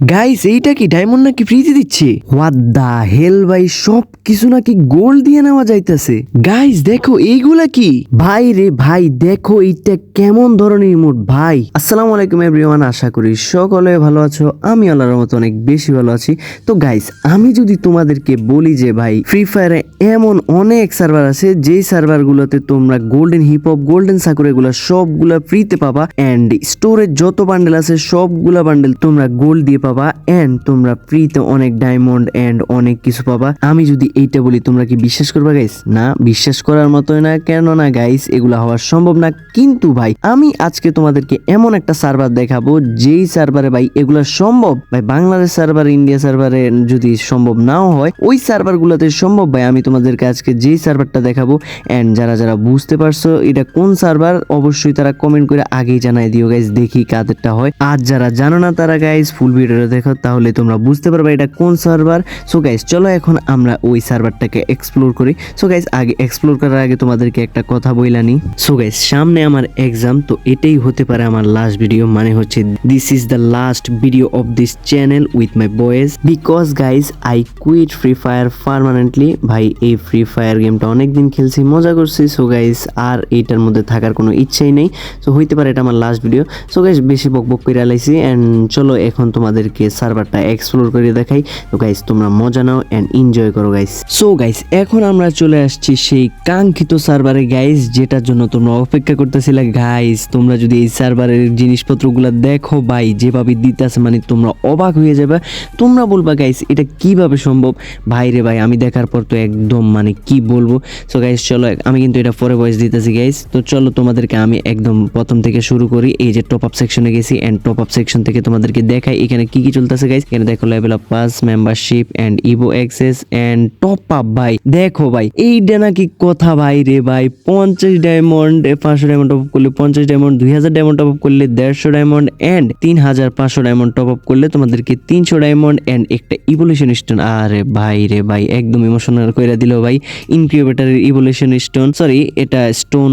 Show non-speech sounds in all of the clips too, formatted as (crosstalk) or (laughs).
Guys এইটা কি diamond নাকি ফ্রিতে দিচ্ছে? হোয়াট দা হেল ভাই সব কিছু নাকি গোল্ড দিয়ে নেওয়া যাইতেছে। গাইস দেখো, এইগুলা কি? ভাই রে ভাই, দেখো, এইটা কেমন ধরনের ইমোট ভাই। আসসালামু আলাইকুম এভরিওয়ান আশা করি সকলে ভালো আছো। আমি আল্লাহর মতো অনেক বেশি ভালো আছি। তো গাইস আমি যদি তোমাদেরকে বলি যে, ভাই ফ্রি ফায়ারে এমন অনেক সার্ভার আছে, যেই সার্ভারগুলোতে তোমরা golden hip hop golden sakura এগুলো সবগুলা ফ্রিতে পাবা। এন্ড স্টোরের যত বান্ডেল আছে, সবগুলা বান্ডেল তোমরা গোল্ড দিয়ে পাবা এন্ড তোমরা ফ্রিতে অনেক ডায়মন্ড এন্ড অনেক কিছু পাবা। আমি যদি এইটা বলি, তোমরা কি বিশ্বাস করবা গাইস না, বিশ্বাস করার মতোই না কেন না গাইস এগুলা হওয়া সম্ভব না। কিন্তু, ভাই, আমি আজকে তোমাদেরকে এমন একটা সার্ভার দেখাবো, যেই সার্ভারে ভাই, এগুলা সম্ভব। ভাই, বাংলাদেশ সার্ভার ইন্ডিয়া সার্ভারে যদি সম্ভব নাও হয়, ওই সার্ভার সার্ভারগুলোতে সম্ভব, ভাই, আমি তোমাদেরকে আজকে যেই সার্ভারটা দেখাবো। এন্ড যারা যারা বুঝতে পারছ এটা কোন সার্ভার অবশ্যই তারা কমেন্ট করে আগেই জানাই দিও গাইস দেখি কাদেরটা হয়। আর যারা জানো না তারা গাইস ফুল ভিডিওটা দেখো, তাহলে তোমরা বুঝতে পারবে এটা কোন সার্ভার সো গাইস চলো এখন আমরা ওই সার্ভারটাকে এক্সপ্লোর করি। সো গাইস আগে এক্সপ্লোর করার আগে তোমাদেরকে একটা কথা বইলানি সো গাইস সামনে আমার এক্সাম তো এটাই হতে পারে আমার লাস্ট ভিডিও মানে হচ্ছে this is the last video of this channel with my boys because guys I quit Free Fire permanently ভাই, এই ফ্রি ফায়ার গেমটা অনেক দিন খেলছি, মজা করছি। সো গাইস আর এইটার মধ্যে থাকার কোনো ইচ্ছাই নেই। সো হইতে পারে এটা আমার লাস্ট ভিডিও সো গাইস বেশি বক বক করে আলাইছি অ্যান্ড চলো এখন তোমাদেরকে সার্ভারটা এক্সপ্লোর করে দেখাই। তো গাইস তোমরা মজা নাও অ্যান্ড এনজয় করো গাইস সো গাইস এখন আমরা চলে আসছি সেই কাঙ্ক্ষিত সার্ভারে গাইস যেটার জন্য তোমরা অপেক্ষা করতেছিলে। গাইস তোমরা যদি এই সার্ভারের জিনিসপত্রগুলো দেখো ভাই যেভাবে দিতেছে মানে তোমরা অবাক হয়ে যাবে। তোমরা বলবা গাইস এটা কীভাবে সম্ভব? ভাই রে ভাই, আমি দেখার পর তো একদম মানে কি বলব? সো গাইস চলো, আমি কিন্তু এটা পরে ভয়েস দিতেছি গাইস তো চলো, তোমাদেরকে আমি একদম প্রথম থেকে শুরু করি। এই যে টপ আপ সেকশনে গেছি এন্ড টপ আপ সেকশন থেকে তোমাদেরকে দেখাই, এখানে কি কি চলতেছে গাইস এখানে দেখো level of pass membership and evo access and top up ভাই। দেখো, ভাই, এইটা নাকি কথা, ভাই রে, ভাই। পঞ্চাশ ডায়মন্ড পাঁচশো ডায়মন্ড টপ আপ করলে পঞ্চাশ ডায়মন্ড দুই হাজার ডায়মন্ড টপ আপ করলে দেড়শো ডায়মন্ড এন্ড তিন হাজার পাঁচশো ডায়মন্ড টপ আপ করলে তোমাদেরকে তিনশো ডায়মন্ড এন্ড একটা ইভলিউশন স্টোন আরে, ভাই রে, ভাই, একদম ইমোশনাল করে দিল, ভাই। ইনকিউবেটারের ইভলিউশন স্টোন সরি এটা স্টোন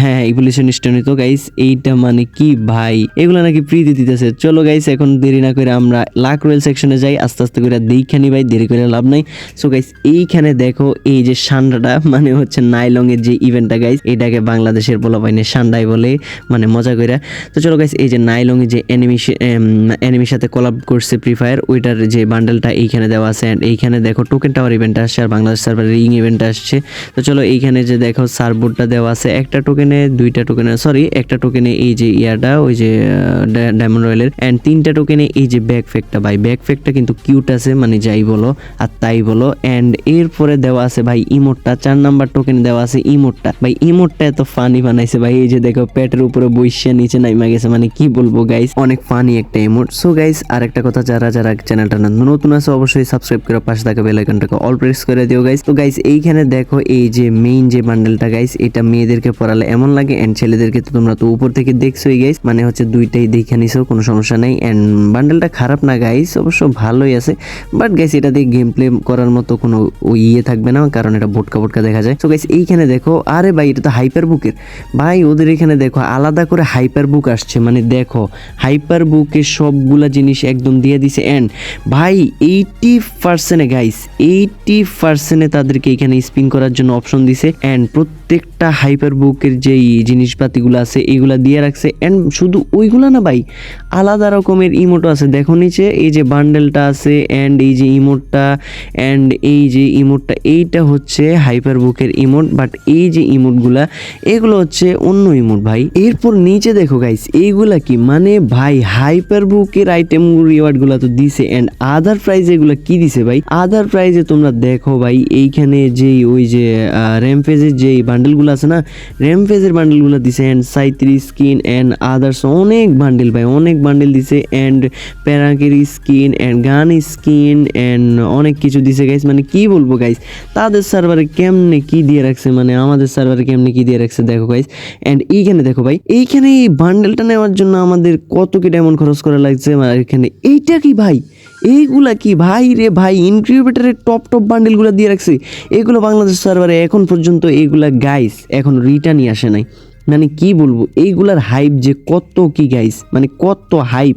হ্যাঁ ইভলিউশন স্টোনই তো গাইস এইটা মানে কি, ভাই? এগুলো নাকি ফ্রিতে দিতেছে। চলো গাইস এখন দেরি না করে আমরা লাক রয়েল সেকশনে যাই, আস্তে আস্তে করে দেখানি ভাই, দেরি করে লাভ নাই। সো গাইস এইখানে দেখো এই যে সান্ডাটা (laughs) মানে হচ্ছে নাইলং এর যে ইভেন্টটা গাইস এটাকে বাংলাদেশের বলা পাইনি সান্ডাই বলে মানে মজা কইরা। তো চলো গাইস এই যে নাইলং এর যে এনিমি এনিমির সাথে কোলাব করছে ফ্রি ফায়ার ওইটার যে বান্ডেলটা এইখানে দেওয়া আছে, and এইখানে দেখো টোকেন টাওয়ার ইভেন্ট আসছে, আর বাংলাদেশ সার্ভারের রিং ইভেন্ট আসছে। তো চলো এইখানে যে দেখো সার্বোর্ডটা দেওয়া আছে, একটা টোকেনে দুইটা টোকেনে সরি একটা টোকেনে এই যে ইয়াটা, ওই যে ডায়মন্ড রয়েলের অ্যান্ড তিনটা টোকেনে এই যে ব্যাক ফেকটা ভাই। ব্যাক ফেকটা কিন্তু কিউট আছে মানে যাই বলো, আর তাই বলো। অ্যান্ড এরপরে দেওয়া আছে, ভাই ইমোটটা চার নাম্বার টোকেন দেওয়া আছে ইমোটটা ভাই ইমোটটা এত ফানি বানাইছে, ভাই। এই যে দেখো, পেটের উপরে বইসা নিচে নাইমা গেছে মানে কি বলব গাইস অনেক ফানি একটা ইমোট সো গাইস আর একটা কথা, যারা যারা চ্যানেলটা নতুন আছে, অবশ্যই সাবস্ক্রাইব করে পাশে থাকা বেল আইকনটাকে অল প্রেস করে দিও গাইস তো গাইস এইখানে দেখো, এই যে মেইন যে বান্ডেলটা গাইস এটা মেয়েদেরকে পড়ালে এমন লাগে এন্ড ছেলেদেরকে তো তোমরা তো উপর থেকে দেখছোই গাইস মানে হচ্ছে দুইটাই দেখে নিছো, কোনো সমস্যা নাই। এন্ড বান্ডেলটা খারাপ না গাইস অবশ্য ভালোই আছে। বাট গাইস এটা দিয়ে গেম প্লে করার মতো কোনো ইয়ে থাকবে না, কারণ এটা বোটকা বোটকা দেখা যায়। তো গাইস এইখানে দেখো, আরে ভাই, এটা তো হাইপার বুকের ভাই, ওদের এখানে দেখো, আলাদা করে হাইপার বুক আসছে মানে দেখো হাইপার বুকে সবগুলা জিনিস একদম দিয়ে দিছে অ্যান্ড ভাই এইটি পার্সেন্টে গাইস এইটি পার্সেন্টে তাদেরকে এখানে স্পিন করার জন্য অপশন দিছে অ্যান্ড প্রত্যেকটা হাইপার বুকের যেই জিনিসপাতিগুলো আছে এইগুলা দিয়ে রাখছে অ্যান্ড শুধু ওইগুলা না, ভাই, আলাদা রকমের ইমোটো আছে। দেখো নিচে, এই যে বান্ডেলটা আছে এন্ড এই যে ইমোটটা এন্ড এই যে ইমোটটা এইটা হচ্ছে হাইপার বুকের ইমোট বাট এই যে ইমোটগুলা এগুলো হচ্ছে অন্য ইমোট ভাই। এরপর নিচে দেখো গাইস এইগুলা কি? মানে ভাই হাইপার বুকের আইটেম রিওয়ার্ডগুলো তো দিছে এন্ড আদার প্রাইজ এগুলো কি দিছে ভাই? আদার প্রাইজে তোমরা দেখো ভাই, এইখানে যেই ওই যে র্যামফেজের যেই বান্ডেলগুলো আছে না র্যামফেজের বান্ডেলগুলো দিছে এন্ড সাইত্রি স্কিন এন্ড আদার্স অনেক বান্ডেল ভাই, অনেক বান্ডেল দিছে and প্যারাকের skin and gun skin and অনেক কিছু দিছে গাইস মানে কি বলব গাইস তাদের সার্ভারে কেমনে কি দিয়ে রাখছে? মানে আমাদের সার্ভারে কেমনে কি দিয়ে রাখছে? দেখো গাইস অ্যান্ড এইখানে দেখো, ভাই, এইখানে এই বান্ডেলটা নেওয়ার জন্য আমাদের কত কি ডায়মন্ড খরচ করা লাগছে? আর এখানে এইটা কি, ভাই? এইগুলা কি, ভাই রে, ভাই ইনকিউবেটারের টপ টপ বান্ডেলগুলো দিয়ে রাখছে? এগুলো বাংলাদেশ সার্ভারে এখন পর্যন্ত এইগুলা গাইস এখন রিটার্নই আসে নাই। মানে কি বলব, এইগুলার হাইপ যে কত কি গাইস মানে কত হাইপ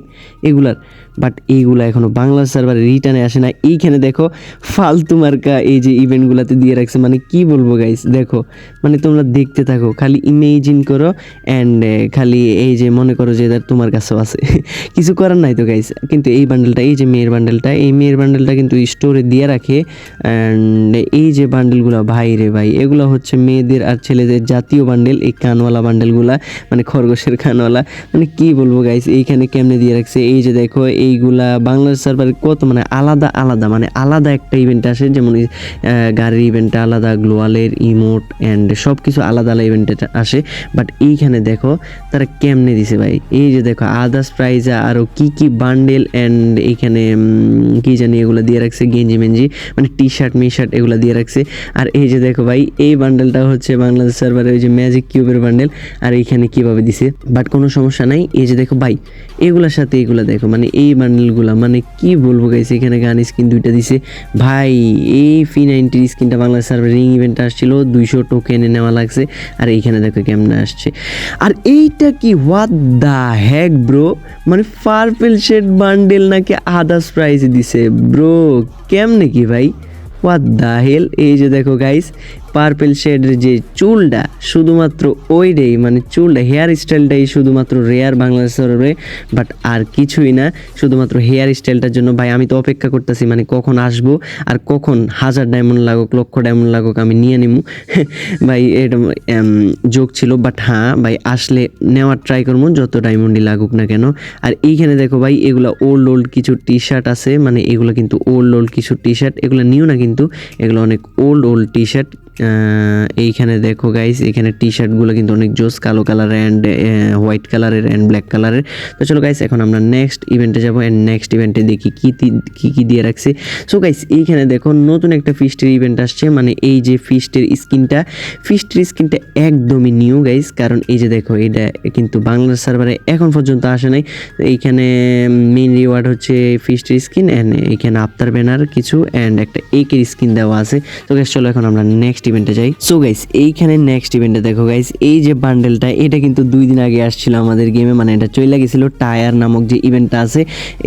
এগুলার। বাট এইগুলো এখনও বাংলা সার্ভারে রিটার্নে আসে না। এইখানে দেখো ফালতু মার্কা এই যে ইভেন্টগুলোতে দিয়ে রাখছে। মানে কি বলব গাইস দেখো মানে তোমরা দেখতে থাকো, খালি ইমেজিন করো অ্যান্ড খালি এই যে মনে করো যে তোমার কাছেও আছে। (laughs) কিছু করার নাই তো গাইস কিন্তু এই বান্ডেলটা এই যে মেয়ের বান্ডেলটা এই মেয়ের বান্ডেলটা কিন্তু স্টোরে দিয়ে রাখে। অ্যান্ড এই যে বান্ডেলগুলো ভাই রে ভাই, এগুলো হচ্ছে মেয়েদের আর ছেলেদের জাতীয় বান্ডেল এই কানওয়ালা বান্ডেলগুলা মানে খরগোশের কানওয়ালা। মানে কি বলব গাইস এইখানে কেমনে দিয়ে রাখছে? এই যে দেখো এইগুলা বাংলাদেশ সার্ভারে কত মানে আলাদা আলাদা মানে আলাদা একটা ইভেন্ট আসে, যেমন গাড়ির ইভেন্টটা আলাদা গ্লোয়ালের ইমোট অ্যান্ড সব কিছু আলাদা আলাদা ইভেন্টে আসে। বাট এইখানে দেখো, তারা কেমনে দিছে ভাই? এই যে দেখো আদার্স প্রাইজে আরও কি কি বান্ডেল অ্যান্ড এইখানে কি জানি এগুলো দিয়ে রাখছে, গেঞ্জি মেঞ্জি মানে টি শার্ট মি শার্ট এগুলো দিয়ে রাখছে। আর এই যে দেখো ভাই, এই বান্ডেলটা হচ্ছে বাংলাদেশ সার্ভারে ওই যে ম্যাজিক কিউবের বান্ডেল আর এইখানে কীভাবে দিছে? বাট কোনো সমস্যা নাই, এই যে দেখো ভাই, এগুলোর সাথে এগুলো দেখো মানে এই বান্ডেলগুলো মানে কি বলব গাইছে এখানে গান স্কিন দুইটা দিছে। ভাই, এই ফি নাইনটির স্কিনটা বাংলাদেশ সার্ভার রিং ইভেন্ট আসছিল, দুইশো টোকেনে নেওয়া লাগছে। আর এইখানে দেখো কেমনে আসছে। আর এইটা কি হোয়াট দ্য হ্যাক ব্রো মানে পার্পেল শেড বান্ডেল নাকি আদার্স প্রাইসে দিছে। ব্রো কেমনে কি ভাই? হোয়াট দ্য হেল এই যে দেখো গাইস পার্পেল শেডের যে চুলটা শুধুমাত্র ওইটাই মানে চুলটা হেয়ার স্টাইলটাই শুধুমাত্র রেয়ার বাংলাদেশ বাট আর কিছুই না, শুধুমাত্র হেয়ার স্টাইলটার জন্য। ভাই, আমি তো অপেক্ষা করতেছি মানে কখন আসব আর কখন হাজার ডায়মন্ড লাগুক, লক্ষ ডায়মন্ড লাগুক, আমি নিয়ে নিমু। (laughs) ভাই, এটা যোগ ছিল বাট হ্যাঁ ভাই, আসলে নেওয়ার ট্রাই করব, যত ডায়মন্ডই লাগুক না কেন। আর এইখানে দেখো ভাই, এগুলো ওল্ড ওল্ড কিছু টি শার্ট আছে মানে এগুলো কিন্তু ওল্ড ওল্ড কিছু টি শার্ট এগুলো নিউ না কিন্তু, এগুলো অনেক ওল্ড ওল্ড টি শার্ট এইখানে দেখো গাইস এখানে টি শার্টগুলো কিন্তু অনেক জোস কালো কালারের অ্যান্ড হোয়াইট কালারের অ্যান্ড ব্ল্যাক কালারের তো চলো গাইস এখন আমরা নেক্সট ইভেন্টে যাব অ্যান্ড নেক্সট ইভেন্টে দেখি কী কী কী দিয়ে রাখছে। সো গাইস এইখানে দেখো নতুন একটা ফিস্টের ইভেন্ট আসছে মানে এই যে ফিস্টের স্কিনটা ফিস্টের স্কিনটা একদমই নিউ গাইস কারণ এই যে দেখো, এটা কিন্তু বাংলাদেশ সার্ভারে এখন পর্যন্ত আসে নাই। এইখানে মেইন রিওয়ার্ড হচ্ছে ফিস্টের স্কিন অ্যান্ড এইখানে আফতার ব্যানার কিছু অ্যান্ড একটা একের স্কিন দেওয়া আছে। তো গাইস চলো এখন আমরা নেক্সট ইভেন্টে যাই। সো গাইস এইখানে নেক্সট ইভেন্টে দেখো গাইস এই যে বান্ডেলটা এটা কিন্তু দুই দিন আগে আসছিল আমাদের গেমে মানে এটা চলে গেছিল টায়ার নামক যে ইভেন্টটা আছে,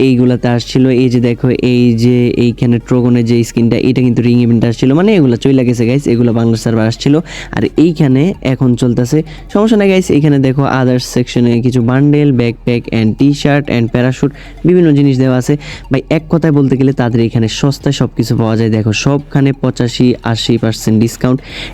এইগুলাতে আসছিল। এই যে দেখো, এই যে এইখানে ট্রোগনের যে স্কিনটা এটা কিন্তু রিং ইভেন্ট আসছিল। মানে এগুলো চলে গেছে গাইস এগুলো বাংলা সার্ভার আসছিল। আর এইখানে এখন চলতেছে, সমস্যা নাই গাইস এইখানে দেখো আদার্স সেকশনে কিছু bundle backpack and T shirt and parachute বিভিন্ন জিনিস দেওয়া আছে। ভাই, এক কথায় বলতে গেলে তাদের এখানে সস্তায় সব কিছু পাওয়া যায়। দেখো, সবখানে পঁচাশি আশি পার্সেন্ট ডিসকাউন্ট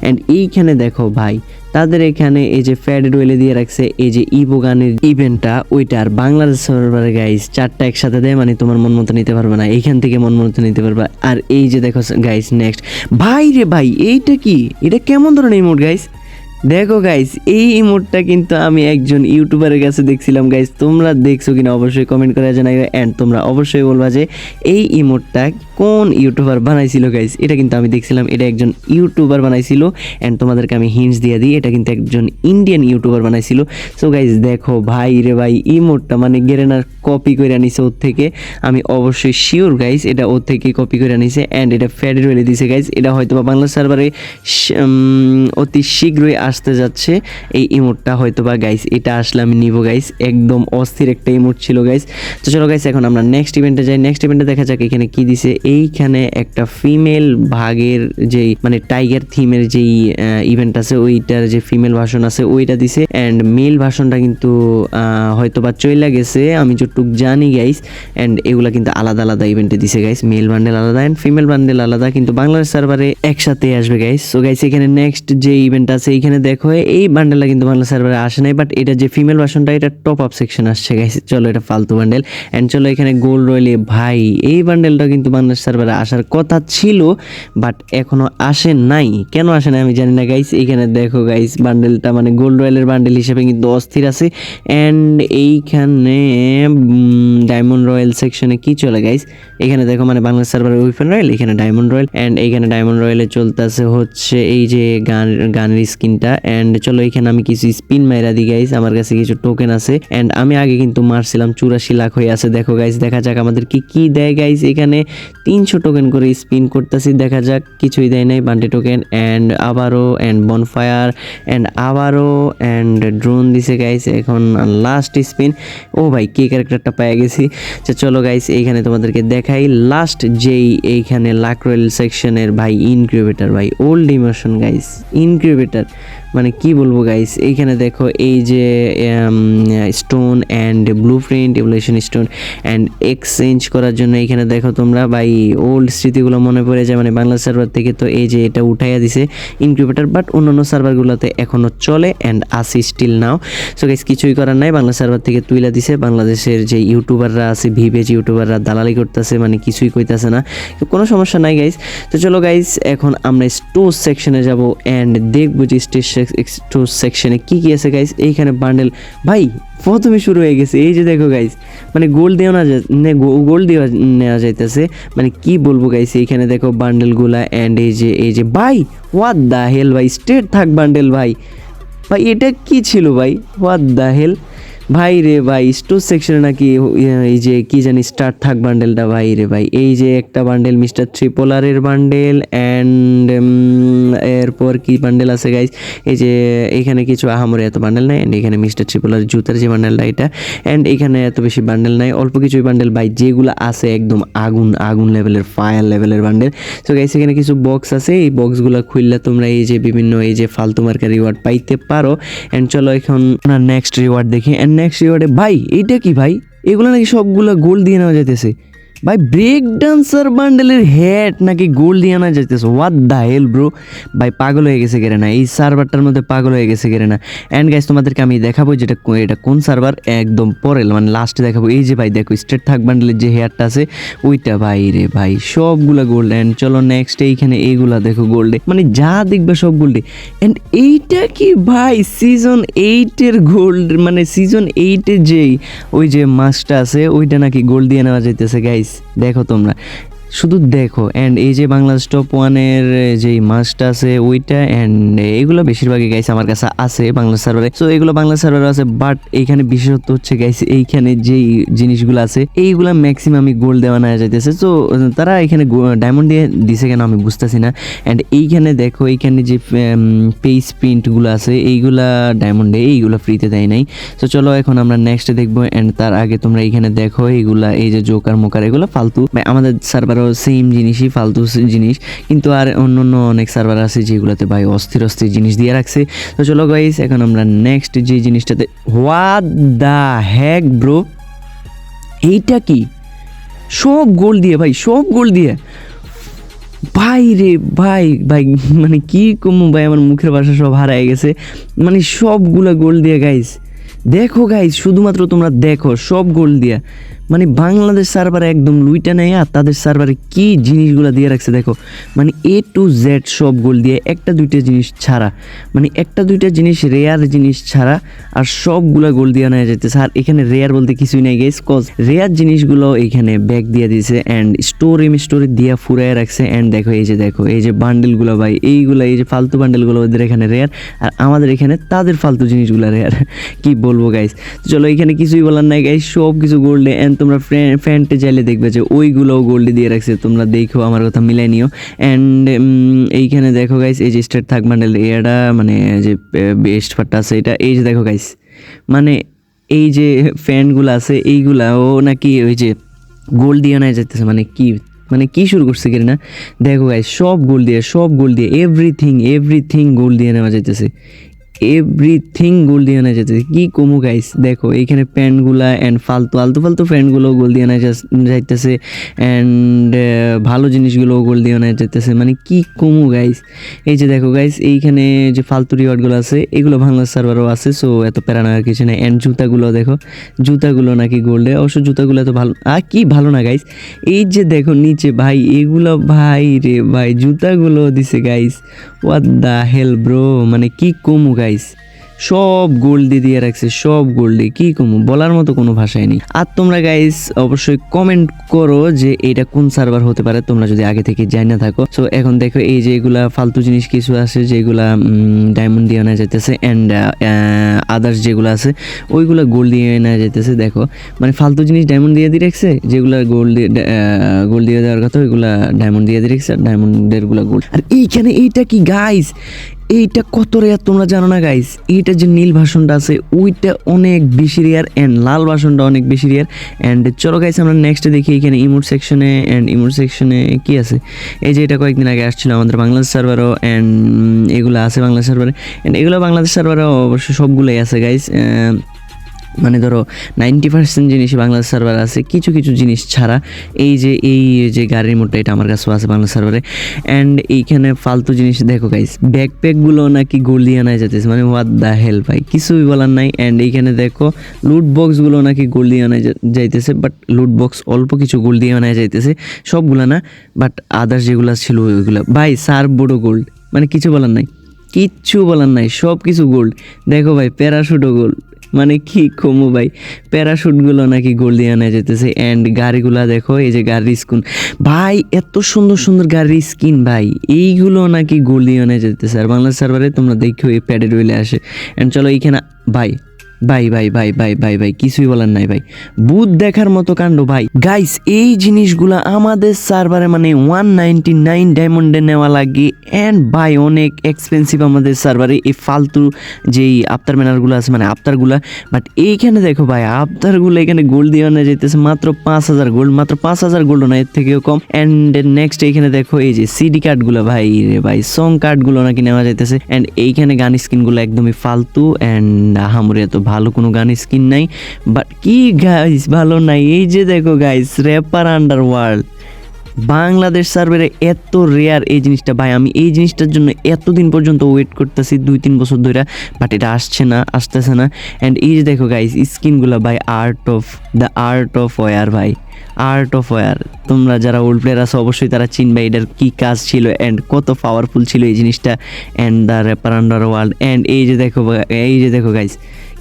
অ্যান্ড এইখানে দেখো ভাই, তাদের এখানে এই যে ফ্যাড রয়েলে দিয়ে রাখছে, এই যে ইবো গানের ইভেন্টটা ওইটার বাংলাদেশ সার্ভারে গাইস চারটা একসাথে দেয় মানে তোমার মন মতো নিতে পারবে না। এইখান থেকে মন মতো নিতে পারবে। আর এই যে দেখো গাইস নেক্সট ভাই রে ভাই, এইটা কি? এটা কেমন ধরনের ইমোট গাইস দেখো গাইস এই ইমোটটা কিন্তু আমি একজন ইউটিউবারের কাছে দেখছিলাম গাইস তোমরা দেখছ কিনা অবশ্যই কমেন্ট করে জানাইবে। অ্যান্ড তোমরা অবশ্যই বলবা যে এই ইমোটটা কোন ইউটিউবার বানাইছিল গাইস এটা কিন্তু আমি দেখছিলাম, এটা একজন ইউটিউবার বানাইছিল অ্যান্ড তোমাদেরকে আমি হিন্টস দিয়ে দিই, এটা কিন্তু একজন ইন্ডিয়ান ইউটিউবার বানাইছিল। সো গাইস দেখো, ভাই রে ভাই ইমোটটা মানে গেরেনার কপি করে আনিছে ওর থেকে। আমি অবশ্যই শিওর গাইস এটা ওর থেকে কপি করে আনিছে অ্যান্ড এটা ফ্যাডে দিছে গাইস এটা হয়তো বা বাংলা সার্ভারে অতি শীঘ্রই আসতে যাচ্ছে। এই ইমোটটা হয়তো বা গাইস এটা আসলে আমি নিব গাইস একদম অস্থির একটা ইমোট ছিল গাইস তো চলো গাইস এখন আমরা নেক্সট ইভেন্টে যাই। নেক্সট ইভেন্টে দেখা যাক এখানে কি দিছে। এইখানে একটা ফিমেল ভাগের যেই মানে টাইগার থিমের যেই ইভেন্ট আছে, ওইটার যে ফিমেল ভাষণ আছে, ওইটা দিছে। অ্যান্ড মেল ভাষণটা কিন্তু হয়তো বা চইলা গেছে, আমি যতটুক জানি গাইস অ্যান্ড এগুলা কিন্তু আলাদা আলাদা ইভেন্টে দিছে গাইস মেল বান্ডেল আলাদা অ্যান্ড ফিমেল বান্ডেল আলাদা, কিন্তু বাংলাদেশ সার্ভারে একসাথে আসবে গাইস সো গাইস এখানে নেক্সট যে ইভেন্ট আছে, এইখানে দেখো, এই বান্ডেলটা কিন্তু বাংলা সার্ভারে আসে নাই বাট এটা যে ফিমেল ভাষণটা, এটা টপ আপ সেকশন আসছে গাইস চলো, এটা ফালতু বান্ডেল অ্যান্ড চলো, এখানে গোল্ড রয়েলে ভাই, এই বান্ডেলটা কিন্তু বাংলাদেশ সার্ভারে আসার কথা ছিল বাট এখনও আসে নাই। কেন আসে না আমি জানি না গাইস এখানে দেখো গাইস বান্ডেলটা মানে গোল্ড রয়েলের বান্ডেল হিসেবে কিন্তু অস্থির আছে। অ্যান্ড এইখানে ডায়মন্ড রয়্যাল সেকশনে কি চলে গাইস এখানে দেখো মানে বাংলা সার্ভারের উইফেন রয়্যাল এখানে ডায়মন্ড রয়্যাল অ্যান্ড এইখানে ডায়মন্ড রয়্যালে চলতেছে হচ্ছে এই যে গান, গানের স্কিনটা অ্যান্ড চলো, এখানে আমি কিছু স্পিন মাইরা দিই গাইস আমার কাছে কিছু টোকেন আছে। অ্যান্ড আমি আগে কিন্তু মারছিলাম, চুরাশি লাখ হয়ে আছে। দেখো গাইস দেখা যাক আমাদের কি কি দেয় গাইস এখানে। তিনশো টোকেন করে স্পিন করতেছি, দেখা যাক, কিছুই দেয় নাই বান্ডে টোকেন অ্যান্ড আবারও অ্যান্ড বনফায়ার অ্যান্ড আবারও অ্যান্ড ড্রোন দিছে গাইস এখন লাস্ট স্পিন ও ভাই, কে ক্যারেক্টারটা পেয়ে গেছি? তো চলো গাইস এইখানে তোমাদেরকে দেখাই। লাস্ট যেই এইখানে লাক্রোয়েল সেকশনের ভাই ইনকিউবেটার ভাই ওল্ড ইমোশন গাইস ইনকিউবেটার মানে কি বলব গাইস এইখানে দেখো, এই যে stone and blueprint evolution stone and exchange করার জন্য এইখানে দেখো তোমরা, ভাই ওল্ড স্মৃতিগুলো মনে পড়ে যায়। মানে বাংলা সার্ভার থেকে তো এই যে এটা উঠাইয়া দিছে ইনকিউবেটার বাট অন্যান্য সার্ভারগুলোতে এখনও চলে অ্যান্ড আসি স্টিল নাও সো গাইস কিছুই করার নাই। বাংলা সার্ভার থেকে তুইলা দিছে। বাংলাদেশের যে ইউটিউবাররা আছে, ভিভেজ ইউটিউবাররা দালালি করতেছে মানে কিছুই কইতাছে না। কোনো সমস্যা নাই গাইস তো চলো গাইস এখন আমরা স্টোর সেকশনে যাব অ্যান্ড দেখব যে স্টোর সেকশনে কি কি আছে গাইস এইখানে বান্ডেল ভাই, প্রথমে শুরু হয়ে গেছে। এই যে দেখো গাইস মানে গোল্ড দেওয়া না গোল্ড দেওয়া নেওয়া যাইতেছে। মানে কি বলব গাইস এইখানে দেখো বান্ডেলগুলা অ্যান্ড এই যে এই যে ভাই হোয়াট দ্য হেল ভাই? স্টেট থাক বান্ডেল ভাই। ভাই, এটা কি ছিল, ভাই? হোয়াট দ্য হেল ভাই রে ভাই স্টোর সেকশনে নাকি এই যে কি জানি স্টার্ট থাক বান্ডেলটা ভাই রে ভাই। এই যে একটা বান্ডেল মিস্টার ট্রিপোলারের বান্ডেল অ্যান্ড এরপর কি বান্ডেল আছে গাইজ এই যে এখানে কিছু আহামরে এত বান্ডেল নাই অ্যান্ড এখানে মিস্টার ট্রিপোলার জুতার যে বান্ডেলটা এটা অ্যান্ড এখানে এত বেশি বান্ডেল নাই, অল্প কিছুই বান্ডেল ভাই, যেগুলো আছে একদম আগুন আগুন লেভেলের ফায়ার লেভেলের বান্ডেল সো গাইজ এখানে কিছু বক্স আছে, এই বক্সগুলো খুললে তোমরা এই যে বিভিন্ন, এই যে ফালতু মার্কা রিওয়ার্ড পাইতে পারো। অ্যান্ড চলো এখন নেক্সট রিওয়ার্ড দেখি। অ্যান্ড নেক্সট রিওয়ার্ডে ভাই এইটা কি ভাই? এগুলো নাকি সবগুলো গোল দিয়ে নেওয়া যাইতেছে। ভাই ব্রেক ডান্সার বান্ডেলের হেড নাকি গোল দিয়ে আনা যাইতেছে? হোয়াট দ্য হেল ব্রো ভাই, পাগল হয়ে গেছে কেরে না? এই সার্ভারটার মধ্যে পাগল হয়ে গেছে কেরে না? অ্যান্ড গাইস তোমাদেরকে আমি দেখাবো যেটা এটা কোন সার্ভার একদম পরে মানে লাস্টে দেখাবো। এই যে ভাই, দেখো স্টেট থাক বান্ডেলের যে হেয়ারটা আছে, ওইটা ভাই রে ভাই, সবগুলা গোল্ড অ্যান্ড চলো নেক্সট এইখানে এইগুলা দেখো গোল্ডে মানে যা দেখবে সব গোল্ডে অ্যান্ড এইটা কি ভাই? সিজন এইটের গোল্ড মানে সিজন এইটের যেই ওই যে মাছটা আছে, ওইটা নাকি গোল্ড দিয়ে নেওয়া যাইতেছে গাইস দেখো তোমরা। শুধু দেখো অ্যান্ড এই যে বাংলাদেশ টপ ওয়ানের যেই মাছটা আছে, ওইটা অ্যান্ড এগুলো বেশিরভাগই গাইছে আমার কাছে আছে বাংলা সার্ভারে সো এগুলো বাংলা সার্ভারে আছে বাট এইখানে বিশেষত্ব হচ্ছে গাইছে এইখানে যেই জিনিসগুলো আছে, এইগুলো ম্যাক্সিমামই গোল্ড দেওয়া না যাইতেছে। সো তারা এখানে ডায়মন্ড দিয়ে দিছে কেন আমি বুঝতেছি না। অ্যান্ড এইখানে দেখো, এইখানে যে পেজ প্রিন্টগুলো আছে, এইগুলা ডায়মন্ডে এইগুলো ফ্রিতে দেয় নাই। সো চলো এখন আমরা নেক্সট দেখব অ্যান্ড তার আগে তোমরা এইখানে দেখো, এইগুলা, এই যে জোকার মোকার এগুলো ফালতু। আমাদের আমাদের সার্ভারও সেম জিনিসই, ফালতু জিনিস। কিন্তু আর অন্য অন্য অনেক সার্ভার আছে যেগুলোতে ভাই অস্থির অস্থির জিনিস দিয়ে রাখছে। তো চলো গাইস এখন আমরা নেক্সট যে জিনিসটাতে হোয়াট দ্য হ্যাক ব্রো এইটা কি? সব গোল দিয়ে ভাই, সব গোল দিয়ে। ভাই রে, ভাই ভাই মানে কি কমু ভাই, আমার মুখের ভাষা সব হারায় গেছে। মানে সবগুলা গোল দিয়ে গাইস দেখো গাইস শুধুমাত্র তোমরা দেখো সব গোল দিয়া। মানে বাংলাদেশ সার্ভারে একদম লুইটা নেয় আর তাদের সার্ভারে কি জিনিসগুলো দিয়ে রাখছে দেখো। মানে এ টু জেড সব গোল দিয়ে একটা দুইটা জিনিস ছাড়া মানে একটা দুইটা জিনিস রেয়ার জিনিস ছাড়া আর সবগুলা গোল দিয়ে নেওয়া যেতেছে আর এখানে রেয়ার বলতে কিছুই নাই গেস কজ রেয়ার জিনিসগুলো এখানে ব্যাগ দিয়ে দিয়েছে অ্যান্ড স্টোরি স্টোরি দিয়া ফুরাই রাখছে অ্যান্ড দেখো এই যে, দেখো, এই যে বান্ডেলগুলো ভাই, এইগুলো, এই যে ফালতু বান্ডেলগুলো ওদের এখানে রেয়ার আর আমাদের এখানে তাদের ফালতু জিনিসগুলো রেয়ার কি বলব গাইস চলো এখানে কিছুই বলার নাই গাইস সব কিছু গোল্ডে অ্যান্ড তোমরা ফ্যান্টে চাইলে দেখবে যে ওইগুলোও গোল্ডে দিয়ে রাখছে। তোমরা দেখো, আমার কথা মিলাই নিও। অ্যান্ড এইখানে দেখো গাইস এই যে স্টার থাক বান্ডেল এটা মানে যে বেস্ট পার্টটা আছে, এটা এই যে দেখো গাইস মানে এই যে ফ্যানগুলো আছে, এইগুলাও নাকি ওই যে গোল দিয়ে নেওয়া যাইতেছে মানে কি মানে কি শুরু করছে কি না। দেখো গাইস সব গোল দিয়ে, সব গোল দিয়ে এভরিথিং এভরিথিং গোল দিয়ে নেওয়া যাইতেছে। এভরিথিং গোল দিয়ে নেওয়া যাইতেছে কি কমু গাইস দেখো এইখানে প্যান্টগুলা অ্যান্ড ফালতু আলতু ফালতু প্যান্টগুলো গোল দিয়ে যাস- যাইতেছে। অ্যান্ড ভালো জিনিসগুলো গোল দিয়ে নেওয়া যাইতেছে। মানে কি কমু গাইস এই যে দেখো গাইস এইখানে যে ফালতু রিওয়ার্ডগুলো আছে, এগুলো বাংলা সার্ভারও আছে সো এত প্যারা কিছু নেই। অ্যান্ড জুতাগুলো দেখো, জুতাগুলো নাকি গোল্ডে অবশ্য জুতাগুলো এত ভালো আর কি ভালো না গাইস এই যে দেখো নিচে, ভাই, এগুলো ভাই রে ভাই, জুতাগুলো দিছে guys what the hell bro মানে কি কমু গাইস সব গোল্ড দিয়ে দিয়ে রাখছে, সব গোল্ড দিয়ে কি কমু, বলার মতো কোনো ভাষাই নেই। আর তোমরা গাইস অবশ্যই কমেন্ট করো যে এটা কোন সার্ভার হতে পারে, তোমরা যদি আগে থেকে জানি না থাকো। সো এখন দেখো এই যে এগুলা ফালতু জিনিস কিছু আছে, যেগুলা ডায়মন্ড দিয়ে আনা যাইতেছে অ্যান্ড আদার্স যেগুলো আছে, ওইগুলা গোল্ড দিয়ে আনা যাইতেছে, দেখো। মানে ফালতু জিনিস ডায়মন্ড দিয়ে দিয়ে রাখছে, যেগুলা গোল্ড দিয়ে গোল্ড দিয়ে দেওয়ার কথা, ওইগুলা ডায়মন্ড দিয়ে দিয়ে রাখছে, আর ডায়মন্ডেরগুলা আর এইখানে এইটা কি গাইস এইটা কত রেয়ার তোমরা জানো না গাইস এইটা যে নীল ভাষণটা আছে, ওইটা অনেক বেশি রেয়ার অ্যান্ড লাল ভাষণটা অনেক বেশি রেয়ার অ্যান্ড চলো গাইস আমরা নেক্সটে দেখি এখানে ইমোট সেকশনে অ্যান্ড ইমোট সেকশনে কি আছে। এই যে এটা কয়েকদিন আগে আসছিল আমাদের বাংলাদেশ সার্ভারও অ্যান্ড এগুলো আছে বাংলাদেশ সার্ভারে অ্যান্ড এগুলো বাংলাদেশ সার্ভারও অবশ্য সবগুলোই আছে গাইস মানে ধরো নাইনটি পার্সেন্ট জিনিসই বাংলাদেশ সার্ভার আছে, কিছু কিছু জিনিস ছাড়া। এই যে এই যে গাড়ির মোটটা এটা আমার কাছেও আছে বাংলাদেশ সার্ভারে অ্যান্ড এইখানে ফালতু জিনিস, দেখো গাইস ব্যাকপ্যাকগুলো নাকি গোল্ডিয়ান হয়ে যেতেছে মানে হোয়াট দ্য হেল ভাই, কিছুই বলার নাই। অ্যান্ড এইখানে দেখো লুট বক্সগুলো নাকি গোল্ডিয়ান হয়ে যাইতেছে বাট লুট বক্স অল্প কিছু গোল্ডিয়ান হয়ে যাইতেছে, সবগুলা না বাট আদার্স যেগুলো ছিল ওইগুলো। ভাই সার বড় গোল্ড মানে কিছু বলার নাই, কিচ্ছু বলার নাই সব কিছু গোল্ড দেখো ভাই প্যারাশুটও গোল্ড মানে কি কমু ভাই? প্যারাশুটগুলো নাকি গোল দিয়ে আনা যেতেছে অ্যান্ড গাড়িগুলো দেখো, এই যে গাড়ির স্কুন। ভাই, এত সুন্দর সুন্দর গাড়ির স্কিন ভাই। এইগুলো নাকি দিয়ে আনা যেতেছে আর বাংলা সার্ভারে তোমরা দেখো এই প্যাডের রইলে আসে। অ্যান্ড চলো এইখানে ভাই ভাই ভাই ভাই ভাই ভাই ভাই, কিছুই বলার নাই ভাই। বুথ দেখার মতো কাণ্ড ভাই। গাইস এই জিনিসগুলো আমাদের সার্ভারে মানে ওয়ান নাইনটি নাইন ডায়মন্ডে নেওয়া লাগে অ্যান্ড ভাই, অনেক এক্সপেন্সিভ আমাদের সার্ভারে এই ফালতু যেই আফতার ম্যানারগুলো আছে মানে আফতারগুলো। বাট এইখানে দেখো ভাই, আফতারগুলো এখানে গোল্ড দিয়ে আনা যেতেছে মাত্র পাঁচ হাজার গোল্ড মাত্র পাঁচ হাজার গোল্ড না, এর থেকেও কম। অ্যান্ড নেক্সট এইখানে দেখো এই যে সিডি কার্ডগুলো ভাই রে ভাই সং কার্ডগুলো নাকি নেওয়া যাইতেছে। অ্যান্ড এইখানে গান স্কিনগুলো একদমই ফালতু অ্যান্ড আহামরি এত ভালো কোনো গান স্কিন নাই বাট কি গাইস ভালো নাই। এই যে দেখো guys rapper underworld Bangladesh সার্ভারে এত রেয়ার এই জিনিসটা ভাই। আমি এই জিনিসটার জন্য এতদিন পর্যন্ত ওয়েট করতেছি দুই তিন বছর ধরে বাট এটা আসছে না, আসতেছে না। অ্যান্ড এই যে দেখো গাইস স্কিনগুলো ভাই art of the art of war ভাই। আর্ট অফ ওয়ার তোমরা যারা ওল্ড প্লেয়ার আছো, অবশ্যই তারা চিনবে এটার কী কাজ ছিল অ্যান্ড কত পাওয়ারফুল ছিল এই জিনিসটা and the rapper underworld and এই যে দেখো, এই যে দেখো guys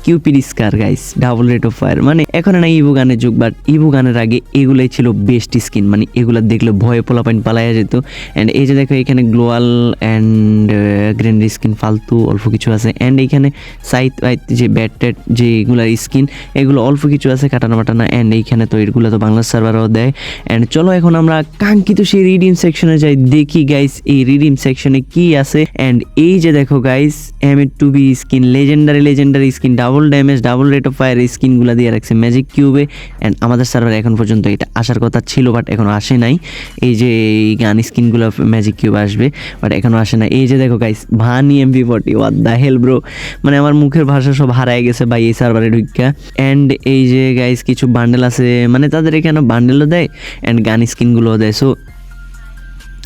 cupid scar guys double rate of fire মানে এখন না ইভো গানের যুগ বাট ইভো গানের আগে এগুলাই ছিল বেস্ট স্কিন মানে এগুলো দেখলে ভয়ে পোলাপাইন পালাইয়া যেত। অ্যান্ড এই যে দেখো, এখানে গ্লোয়াল অ্যান্ড গ্রেন্ড স্কিন ফালতু অল্প কিছু আছে। অ্যান্ড এইখানে সাইট ওয়াইট যে ব্যাট ট্যাট যেগুলার স্কিন এগুলো অল্প কিছু আছে, কাটানা বাটানা। অ্যান্ড এইখানে তো এগুলো তো বাংলা সার্ভারও দেয়। অ্যান্ড চলো এখন আমরা কাঙ্ক্ষিত সেই রিডিম সেকশনে যাই। দেখি গাইস এই রিডিম সেকশনে কি আছে। অ্যান্ড এই যে দেখো guys M A two B skin legendary legendary skin double damage double rate of fire স্কিনগুলো দিয়ে রাখছে ম্যাজিক কিউবে অ্যান্ড আমাদের সার্ভারে এখন পর্যন্ত এটা আসার কথা ছিল বাট এখনও আসে নাই। এই যে এই গান স্কিনগুলো ম্যাজিক কিউব আসবে বাট এখনও আসে না এই যে দেখো guys ভানি MP forty what the hell bro মানে আমার মুখের ভাষা সব হারায় গেছে ভাই এই সার্ভারে ঢুকা অ্যান্ড এই যে গাইস কিছু বান্ডেল আছে মানে তাদের এখানে বান্ডেলও দেয় অ্যান্ড গান স্কিনগুলোও দেয়। সো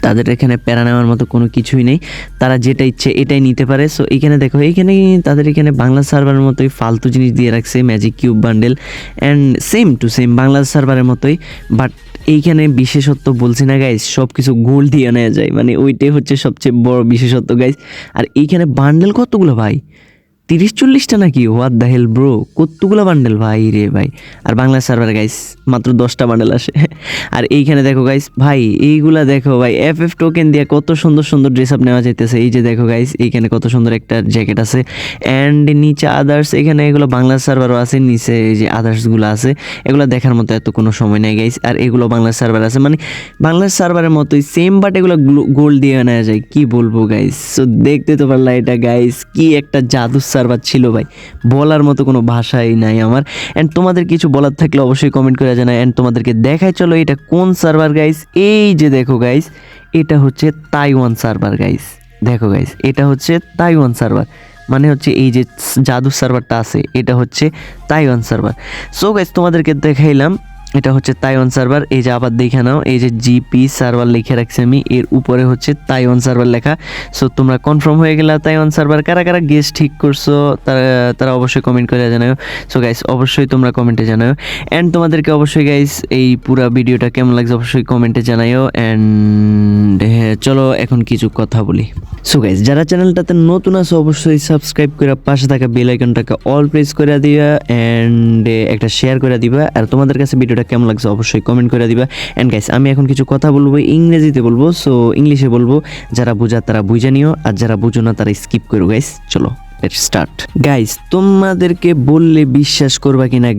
তাদের এখানে প্যারা নেওয়ার মতো কোনো কিছুই নেই। তারা যেটা ইচ্ছে এটাই নিতে পারে। সো এইখানে দেখো এইখানে তাদের এখানে বাংলা সার্ভারের মতোই ফালতু জিনিস দিয়ে রাখছে magic cube bundle and same to same Bangla সার্ভারের মতোই। বাট এইখানে বিশেষত্ব বলছি না গাইস সব কিছু গোল দিয়ে নেওয়া যায়। মানে ওইটাই হচ্ছে সবচেয়ে বড় বিশেষত্ব গাইস আর এইখানে বান্ডেল কতগুলো, ভাই? তিরিশ চল্লিশটা নাকি? হোয়াট দ্য হেল ব্রো কতগুলো বান্ডেল ভাই রে ভাই? আর বাংলা সার্ভার গাইস মাত্র দশটা বান্ডেল আসে। আর এইখানে দেখো গাইস ভাই, এইগুলা দেখো, ভাই এফ এফ টোকেন দিয়ে কত সুন্দর সুন্দর ড্রেস আপ নেওয়া যাইতেছে। এই যে দেখো গাইস এইখানে কত সুন্দর একটা জ্যাকেট আছে। অ্যান্ড নিচে আদার্স এখানে এগুলো বাংলা সার্ভারও আছে, নিচে এই যে আদার্সগুলো আছে। এগুলো দেখার মতো এত কোনো সময় নেই গাইস আর এগুলো বাংলা সার্ভার আছে। মানে বাংলা সার্ভারের মতোই সেম বাট এগুলো গোল্ড দিয়ে নেওয়া যায়। কি বলব গাইস সো দেখতে তো পারলা এটা গাইস কি একটা জাদু সার্ভার ছিল ভাই। বলার মতো কোনো ভাষাই নাই আমার। অ্যান্ড তোমাদের কিছু বলার থাকলে অবশ্যই কমেন্ট করে জানাই। অ্যান্ড তোমাদেরকে দেখাই, চলো এটা কোন সার্ভার গাইস এই যে দেখো গাইস এটা হচ্ছে তাইওয়ান সার্ভার গাইস দেখো গাইস এটা হচ্ছে তাইওয়ান সার্ভার মানে হচ্ছে এই যে জাদু সার্ভারটা আছে, এটা হচ্ছে তাইওয়ান সার্ভার সো গাইস তোমাদেরকে দেখাইলাম এটা হচ্ছে তাইওয়ান সার্ভার। এই যে আবার দেখে নাও, এই যে জিপি সার্ভার লিখে রাখছি আমি। এর উপরে হচ্ছে তাইওয়ান সার্ভার লেখা। সো তোমরা কনফার্ম হয়ে গেলা তাইওয়ান সার্ভার। কারা কারা গেস ঠিক করছ, তারা তারা অবশ্যই কমেন্ট করে জানাও। সো গাইস অবশ্যই তোমরা কমেন্টে জানাও। অ্যান্ড তোমাদেরকে অবশ্যই গাইস এই পুরা ভিডিওটা কেমন লাগছে অবশ্যই কমেন্টে জানাইও। অ্যান্ড চলো এখন কিছু কথা বলি। সো গাইস যারা চ্যানেলটাতে নতুন আছো, অবশ্যই সাবস্ক্রাইব করে পাশে থাকা বেল আইকনটাকে অল প্রেস করে দিবা অ্যান্ড একটা শেয়ার করে দিবা। আর তোমাদের কাছে ভিডিওটা কেমন লাগছে অবশ্যই কমেন্ট করে দিবা। অ্যান্ড গাইস আমি এখন কিছু কথা বলব, ইংরেজিতে বলব সো ইংলিশে বলব। যারা বোঝা তারা বুঝে নিও, আর যারা বুঝো না তারা স্কিপ করো গাইস চলো। স্টার্ট গাইস তোমাদেরকে বললে বিশ্বাস করবা কিনা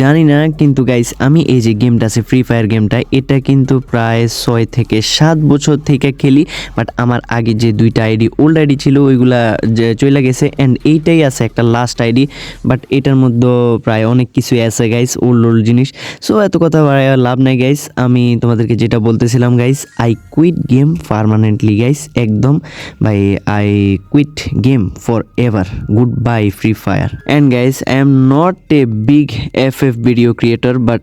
জানি না, কিন্তু গাইস আমি এই যে গেমটা আছে ফ্রি ফায়ার গেমটা এটা কিন্তু প্রায় ছয় থেকে সাত বছর থেকে খেলি বাট আমার আগে যে দুইটা আইডি ওল্ড আইডি ছিল, ওইগুলা চলে গেছে অ্যান্ড এইটাই আছে একটা লাস্ট আইডি বাট এটার মধ্যে প্রায় অনেক কিছুই আছে গাইস ওল্ড ওল্ড জিনিস। সো এত কথা লাভ নাই গাইস আমি তোমাদেরকে যেটা বলতেছিলাম guys I quit game permanently guys একদম, ভাই I quit game forever Goodbye Free Fire. And guys, I am not a big FF video creator but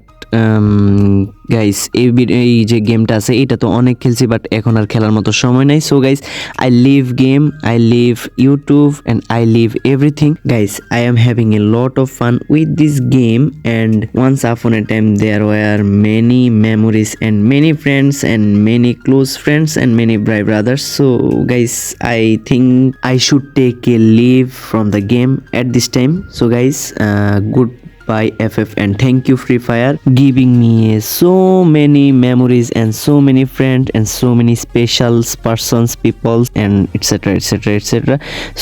guys এই এই যে গেমটা আছে এটা তো অনেক খেলছি বাট এখন আর খেলার মতো সময় নাই। So guys I leave game I leave YouTube and I leave everything guys I am having a lot of fun with this game and once upon a time there were many memories and many friends and many close friends and many ব্রাই brothers so guys I think I should take a leave from the game this time. So guys uh, good by ff and thank you, free fire, giving me so many memories and so many friends and so many special persons people and etc etc etc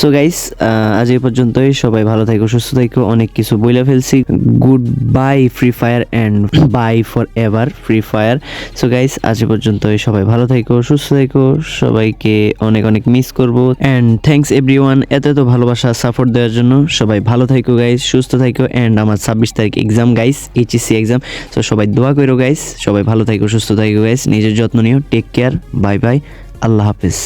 so guys আজ এই পর্যন্তই। সবাই ভালো থাকো, সুস্থ থাকো। অনেক কিছু বইলা ফেলছি। Goodbye Free Fire and bye forever Free Fire so guys আজ পর্যন্তই। সবাই ভালো থাকো, সুস্থ থাকো। সবাইকে অনেক অনেক মিস করব। অ্যান্ড থ্যাঙ্কস এভরিওয়ান এত এত ভালোবাসা সাপোর্ট দেওয়ার জন্য। সবাই ভালো থাকো গাইস সুস্থ থাকো। অ্যান্ড আমার ছাব্বিশ তারিখ exam guys HSC exam so সবাই দোয়া করো গাইস সবাই ভালো থাকো, সুস্থ থাকো গাইস নিজের যত্ন নিও টেক কেয়ার বাই বাই আল্লাহ হাফিজ।